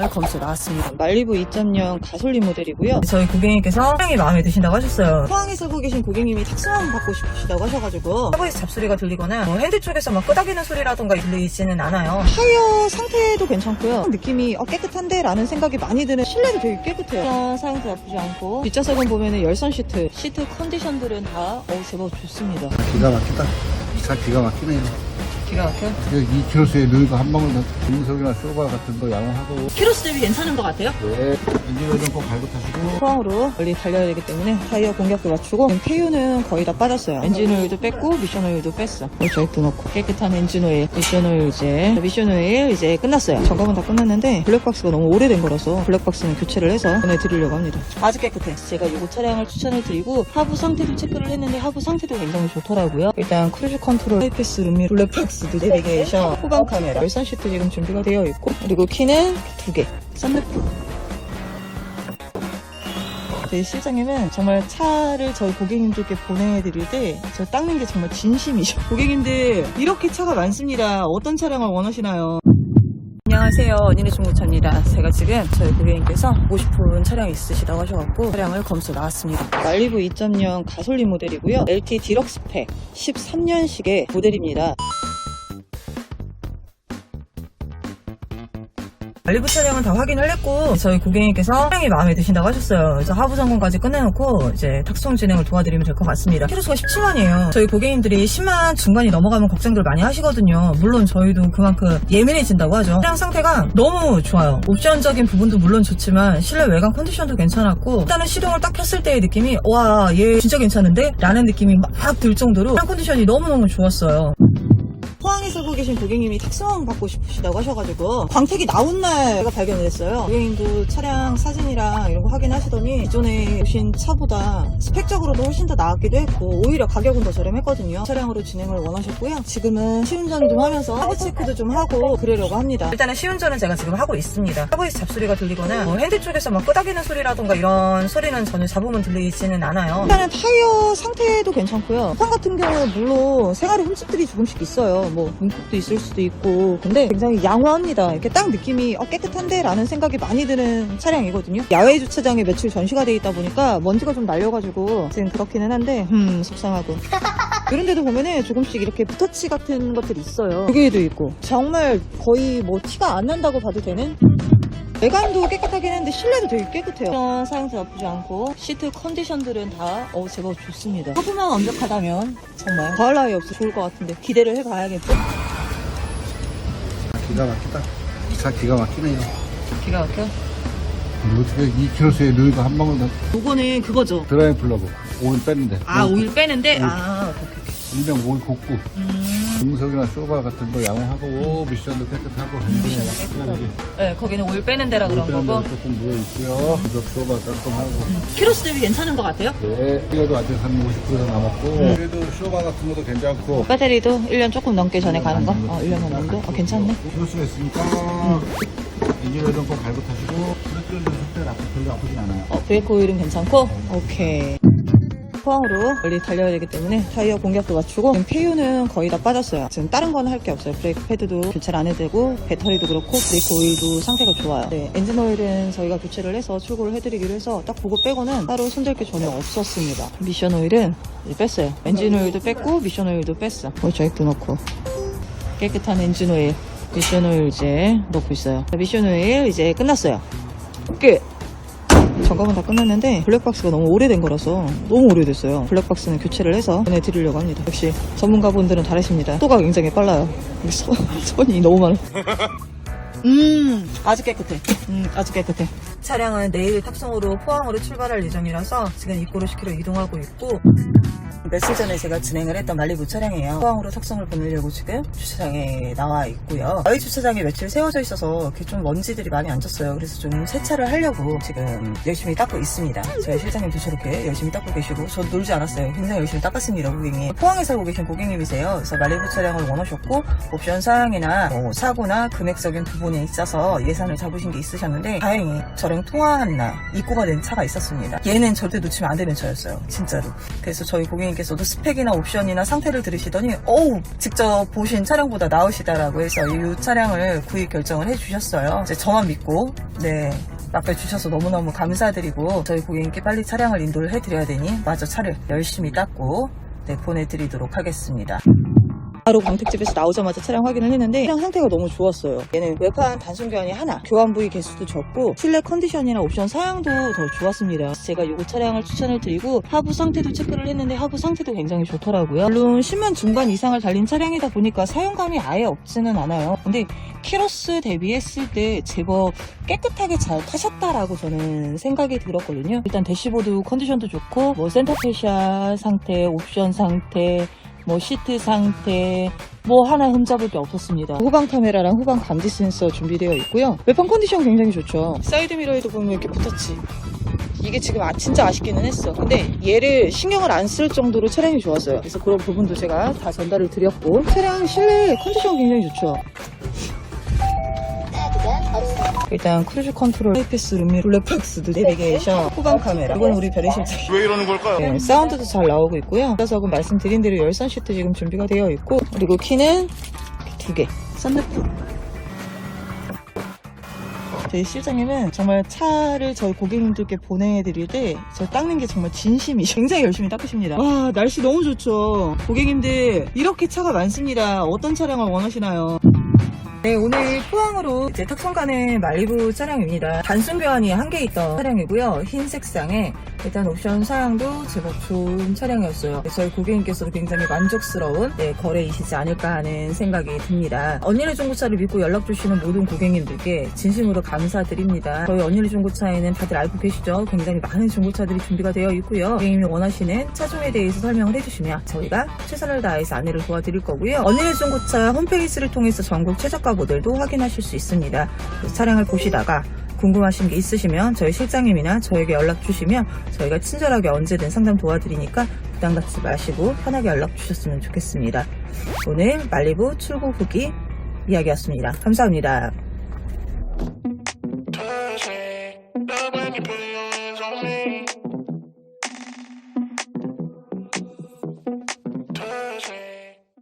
차량을 검수 나왔습니다. 말리부 2.0 가솔린 모델이고요. 저희 고객님께서 차량이 마음에 드신다고 하셨어요. 포항에 살고 계신 고객님이 탁송 받고 싶으시다고 하셔가지고 하부에서 잡소리가 들리거나 뭐 핸들 쪽에서 막 끄덕이는 소리라던가 들리지는 않아요. 타이어 상태도 괜찮고요. 느낌이 어, 깨끗한데 라는 생각이 많이 드는 실내도 되게 깨끗해요. 사용도 나쁘지 않고 뒷좌석은 보면은 열선 시트, 시트 컨디션들은 다 어, 제법 좋습니다. 기가 막히다. 차 기가 막히네. 기가 막혀. 2km수에 넣으니까 한 방울 더 중석이나 쇼바 같은 거 양호하고. 키로수 대비 괜찮은 것 같아요. 네. 엔진을 좀꼭 갈고 타시고. 포항으로 멀리 달려야 되기 때문에 타이어 공격도 맞추고 KU는 거의 다 빠졌어요. 엔진 오일도 뺐고 미션 오일도 뺐어. 저액도 넣고 깨끗한 엔진 오일, 미션 오일 이제 미션 오일 이제 끝났어요. 점검은 다 끝났는데 블랙박스가 너무 오래된 거라서 블랙박스는 교체를 해서 보내드리려고 합니다. 아주 깨끗해. 제가 이거 차량을 추천을 드리고 하부 상태도 체크를 했는데 하부 상태도 굉장히 좋더라고요. 일단 크루즈 컨트롤, 하이패스 룸미, 블랙박스, 내비게이션, 후방 카메라, 열선 시트 지금 준비가 되어 있고 그리고 키는 두 개. 썬루프. 저희 실장님은 정말 차를 저희 고객님들께 보내드릴 때 저 닦는 게 정말 진심이죠. 고객님들 이렇게 차가 많습니다. 어떤 차량을 원하시나요? 안녕하세요. 언니네 중고차입니다. 제가 지금 저희 고객님께서 보고 싶은 차량이 있으시다고 하셔갖고 차량을 검수 나왔습니다. 말리부 2.0 가솔린 모델이고요. LT 디럭스 팩 13년식의 모델입니다. 알리브 차량은 다 확인을 했고 저희 고객님께서 차량이 마음에 드신다고 하셨어요. 그래서 하부 점검까지 끝내놓고 이제 탁송 진행을 도와드리면 될 것 같습니다. 키로수가 17만이에요. 저희 고객님들이 10만 중간이 넘어가면 걱정들 많이 하시거든요. 물론 저희도 그만큼 예민해진다고 하죠. 차량 상태가 너무 좋아요. 옵션적인 부분도 물론 좋지만 실내 외관 컨디션도 괜찮았고 일단은 시동을 딱 켰을 때의 느낌이 와 얘 진짜 괜찮은데? 라는 느낌이 막 들 정도로 차량 컨디션이 너무너무 좋았어요. 살고 계신 고객님이 탁송 받고 싶으시다고 하셔가지고 광택이 나온 날 제가 발견을 했어요. 고객님도 차량 사진이랑 이런 거 확인하시더니 기존에 오신 차보다 스펙적으로도 훨씬 더 나았기도 했고 오히려 가격은 더 저렴했거든요. 차량으로 진행을 원하셨고요. 지금은 시운전 좀 하면서 하부 체크도 좀 하고 그러려고 합니다. 일단은 시운전은 제가 지금 하고 있습니다. 하부에서 잡소리가 들리거나 뭐 핸들 쪽에서 막 끄덕이는 소리라던가 이런 소리는 전혀 잡으면 들리지는 않아요. 일단은 타이어 상태도 괜찮고요. 판 같은 경우는 물론 생활의 흠집들이 조금씩 있어요. 뭐 문콕도 있을 수도 있고 근데 굉장히 양호합니다. 이렇게 딱 느낌이 어, 깨끗한데 라는 생각이 많이 드는 차량이거든요. 야외 주차장에 며칠 전시가 돼 있다 보니까 먼지가 좀 날려가지고 지금 그렇기는 한데 음 속상하고 이런 데도 보면은 조금씩 이렇게 붓터치 같은 것들이 있어요. 여기에도 있고 정말 거의 뭐 티가 안 난다고 봐도 되는 외관도 깨끗하긴 했는데 실내도 되게 깨끗해요. 사용도 나쁘지 않고 시트 컨디션들은 다 어, 제법 좋습니다. 하부만 완벽하다면 정말 더할 나위 없어 좋을 것 같은데 기대를 해봐야겠죠? 기가 막히다. 차 기가 막히네요. 기가 막혀. 어떻게 2km수에 넣으니까 한 방울 더 요거는 그거죠. 드라이브 플러그. 오일 뺐는데. 아 오일 빼는데 오일. 아 일명 오일 곱고. 음. 중석이나 쇼바 같은 거 양호하고 미션도 깨끗하고 엔진이 깨끗하게. 네 거기는 오일 빼는 데라 그런 거고 조금 묻어 있고요. 중석 쇼바 깔끔하고. 키로수 대비 괜찮은 것 같아요. 네. 이거도 아직 한 50% 남았고. 그래도 쇼바 같은 것도 괜찮고. 배터리도 1년 조금 넘게 전에 가는 거? 어 1년 넘도? 어 괜찮네. 키로수가 있으니까. 엔진을 좀꼭 갈고 타시고. 브레이크는 상태 나쁘 별로 아프진 않아요. 어, 브레이크 오일은 괜찮고 오케이 포항으로 멀리 달려야 되기 때문에 타이어 공격도 맞추고 지금 KU는 거의 다 빠졌어요. 지금 다른 건 할 게 없어요. 브레이크 패드도 교체를 안 해도 되고 배터리도 그렇고 브레이크 오일도 상태가 좋아요. 네, 엔진 오일은 저희가 교체를 해서 출고를 해드리기로 해서 딱 보고 빼고는 따로 손댈 게 전혀 없었습니다. 미션 오일은 이제 뺐어요. 엔진 오일도 뺐고 미션 오일도 뺐어. 어, 저액도 넣고. 깨끗한 엔진 오일 미션 오일 이제 넣고 있어요. 미션 오일 이제 끝났어요. 끝 점검은 다 끝났는데 블랙박스가 너무 오래된 거라서 너무 오래됐어요. 블랙박스는 교체를 해서 보내드리려고 합니다. 역시 전문가분들은 다르십니다. 속도가 굉장히 빨라요. 선이 너무 많아. 음, 아주 깨끗해. 음, 아주 깨끗해. 차량은 내일 탑승으로 포항으로 출발할 예정이라서 지금 입구로 10km 이동하고 있고 며칠 전에 제가 진행을 했던 말리부 차량이에요. 포항으로 탑승을 보내려고 지금 주차장에 나와 있고요. 야외 주차장에 며칠 세워져 있어서 이렇게 좀 먼지들이 많이 앉았어요. 그래서 좀 세차를 하려고 지금 열심히 닦고 있습니다. 저희 실장님도 저렇게 열심히 닦고 계시고 저 놀지 않았어요. 굉장히 열심히 닦았습니다, 고객님. 포항에 살고 계신 고객님이세요. 그래서 말리부 차량을 원하셨고 옵션 사항이나 뭐 사고나 금액적인 부분에 있어서 예산을 잡으신 게 있으셨는데 다행히 저랑 통화한 날 입고가 된 차가 있었습니다. 얘는 절대 놓치면 안 되는 차였어요. 진짜로. 그래서 저희 고객님 고객님께서도 스펙이나 옵션이나 상태를 들으시더니 어우 직접 보신 차량보다 나으시다라고 해서 이 차량을 구입 결정을 해주셨어요. 이제 저만 믿고 네 맡겨주셔서 너무너무 감사드리고 저희 고객님께 빨리 차량을 인도를 해드려야 되니 마저 차를 열심히 닦고 네, 보내드리도록 하겠습니다. 바로 광택집에서 나오자마자 차량 확인을 했는데 차량 상태가 너무 좋았어요. 얘는 외판 단순 교환이 하나, 교환 부위 개수도 적고 실내 컨디션이나 옵션 사양도 더 좋았습니다. 제가 이 차량을 추천을 드리고 하부 상태도 체크를 했는데 하부 상태도 굉장히 좋더라고요. 물론 10만 중반 이상을 달린 차량이다 보니까 사용감이 아예 없지는 않아요. 근데 키로스 대비했을 때 제법 깨끗하게 잘 타셨다라고 저는 생각이 들었거든요. 일단 대시보드 컨디션도 좋고 뭐 센터페시아 상태, 옵션 상태, 뭐 시트 상태 뭐 하나 흠잡을 게 없었습니다. 후방 카메라랑 후방 감지 센서 준비되어 있고요. 외판 컨디션 굉장히 좋죠. 사이드 미러에도 보면 이렇게 붙었지. 이게 지금 아, 진짜 아쉽기는 했어. 근데 얘를 신경을 안 쓸 정도로 차량이 좋았어요. 그래서 그런 부분도 제가 다 전달을 드렸고 차량 실내 컨디션 굉장히 좋죠. 일단 크루즈 컨트롤, 하이패스 룸미, 블랙박스도 내비게이션, 후방 카메라. 이건 우리 변의 실장. 왜 이러는 걸까요? 네, 사운드도 잘 나오고 있고요. 좌석은 말씀드린 대로 열선 시트 지금 준비가 되어 있고 그리고 키는 두 개. 썬루프. 저희 실장님은 정말 차를 저희 고객님들께 보내드릴 때 저 닦는 게 정말 진심이죠. 굉장히 열심히 닦으십니다. 와 날씨 너무 좋죠. 고객님들 이렇게 차가 많습니다. 어떤 차량을 원하시나요? 네, 오늘 포항으로 이제 탁송 가는 말리부 차량입니다. 단순 교환이 한 개 있던 차량이고요. 흰 색상에 일단 옵션 사양도 제법 좋은 차량이었어요. 저희 고객님께서도 굉장히 만족스러운 네, 거래이시지 않을까 하는 생각이 듭니다. 언니네 중고차를 믿고 연락 주시는 모든 고객님들께 진심으로 감사드립니다. 저희 언니네 중고차에는 다들 알고 계시죠? 굉장히 많은 중고차들이 준비가 되어 있고요. 고객님이 원하시는 차종에 대해서 설명을 해주시면 저희가 최선을 다해서 안내를 도와드릴 거고요. 언니네 중고차 홈페이지를 통해서 전국 최저가 모델도 확인하실 수 있습니다. 차량을 보시다가 궁금하신 게 있으시면 저희 실장님이나 저에게 연락 주시면 저희가 친절하게 언제든 상담 도와드리니까 부담 갖지 마시고 편하게 연락 주셨으면 좋겠습니다. 오늘 말리부 출고 후기 이야기였습니다. 감사합니다.